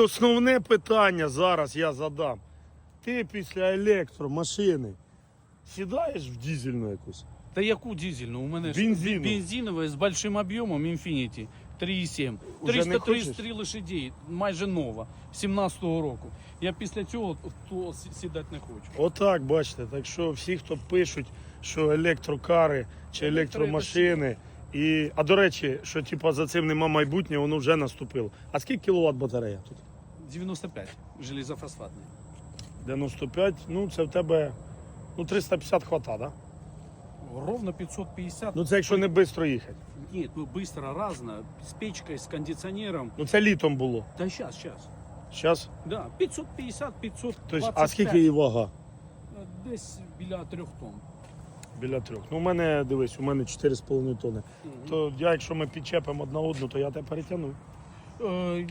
основне питання зараз я задам. Ти після електромашини сідаєш в дізельну якусь? Та яку дизельну? У мене ж Бензину. бензинова з большим об'ємом Infiniti 3,7. Уже не 333 лошадей, майже нова, 17-го року. Я після цього то сідати не хочу. Отак, бачите. Так що всі, хто пишуть, що електрокари чи електромашини. І, а до речі, що типа за цим нема майбутнього, воно вже наступило. А скільки кіловат батарея тут? 95 железофосфатний. 95, ну це в тебе ну 350 хвата, да? Ровно 550. Ну це якщо не швидко їхати. Нет, ну быстро, разно, с печкой, с кондиционером. Ну це літом було. Да сейчас, сейчас. Зараз. Да, 550, 500. Тобто, а скільки її вага? Десь біля трьох тонн. Біля трьох. Ну, у мене дивись, у мене 4,5 тонни. То я, якщо ми підчепимо одна одну, то я тебе перетягну. Е, м,